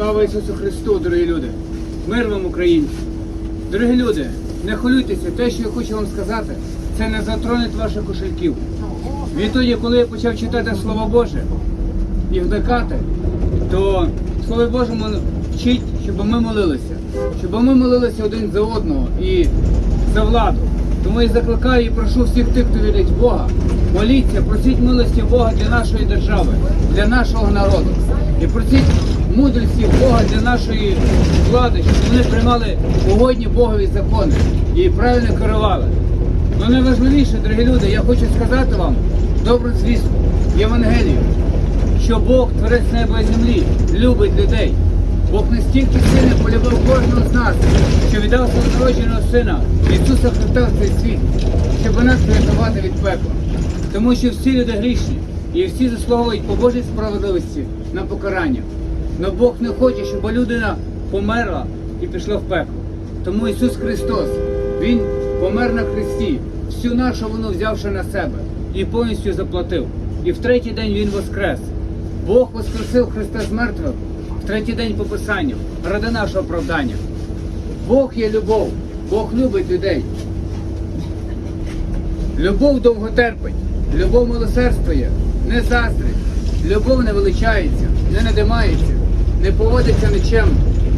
Слава Ісусу Христу, дорогі люди! Мир вам, українці! Дорогі люди, не хвилюйтеся, те, що я хочу вам сказати, це не затронеть ваших кошельків. Відтоді, коли я почав читати Слово Боже і вникати, то Слово Божому вчить, щоб ми молилися, щоб ми молилися один за одного і за владу. Тому я закликаю і прошу всіх тих, хто вірить в Бога, моліться, просіть милості Бога для нашої держави, для нашого народу. І просіть мудрості Бога для нашої влади, щоб вони приймали угодні Богові закони і правильно керували. Ну найважливіше, дорогі люди, я хочу сказати вам добру звістку, Євангелію, що Бог, творець неба і землі, любить людей. Бог настільки сильно полюбив кожного з нас, що віддав свого народженого сина Ісуса Христа в цей світ, щоб нас врятувати від пекла. Тому що всі люди грішні і всі заслуговують по Божій справедливості на покарання. Но Бог не хоче, щоб людина померла і пішла в пекло. Тому Ісус Христос, Він помер на Христі, всю нашу вину взявши на себе і повністю заплатив. І в третій день Він воскрес. Бог воскресив Христа з мертвих в третій день по Писанню, ради нашого оправдання. Бог є любов, Бог любить людей. Любов довго терпить, любов милосердствує, не заздрить, любов не величається, не надимається, не поводиться нічим,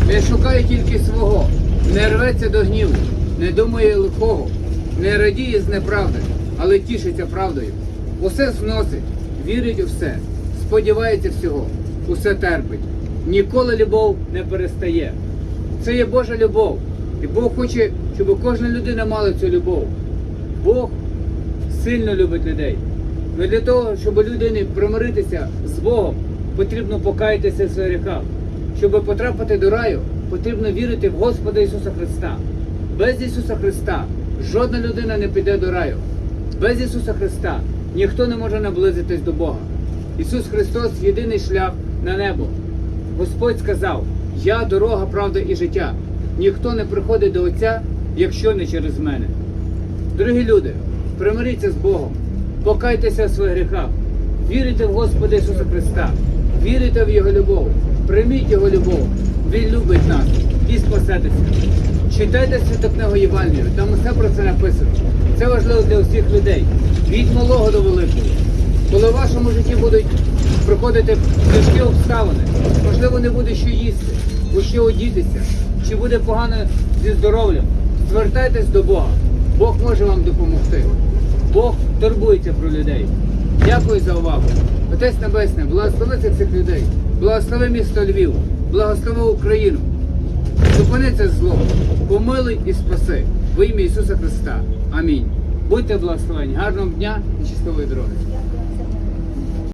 не шукає тільки свого, не рветься до гніву, не думає лихого, не радіє з неправди, але тішиться правдою. Усе зносить, вірить у все, сподівається всього, усе терпить. Ніколи любов не перестає. Це є Божа любов. І Бог хоче, щоб кожна людина мала цю любов. Бог сильно любить людей. Але для того, щоб людині примиритися з Богом, потрібно покаятися в своїх гріхах. Щоб потрапити до раю, потрібно вірити в Господа Ісуса Христа. Без Ісуса Христа жодна людина не піде до раю. Без Ісуса Христа ніхто не може наблизитись до Бога. Ісус Христос єдиний шлях на небо. Господь сказав: Я дорога, правда і життя. Ніхто не приходить до Отця, якщо не через мене. Дорогі люди, примиріться з Богом, покайтеся в своїх гріхах, вірите в Господа Ісуса Христа, вірите в Його любов, прийміть Його любов, Він любить нас і спасетеся. Читайте святу книгу Євангелію, там усе про це написано. Це важливо для всіх людей, від малого до великого. Коли в вашому житті будуть приходити тяжкі обставини, можливо, не буде що їсти, у що одітися, чи буде погано зі здоров'ям, звертайтесь до Бога. Бог може вам допомогти. Бог турбується про людей. Дякую за увагу. Отець Небесний, благослови цих людей, благослови місто Львів, благослови Україну. Зупини це зло, помилуй і спаси в ім'я Ісуса Христа. Амінь. Будьте благословені. Гарного дня і щасливої дороги.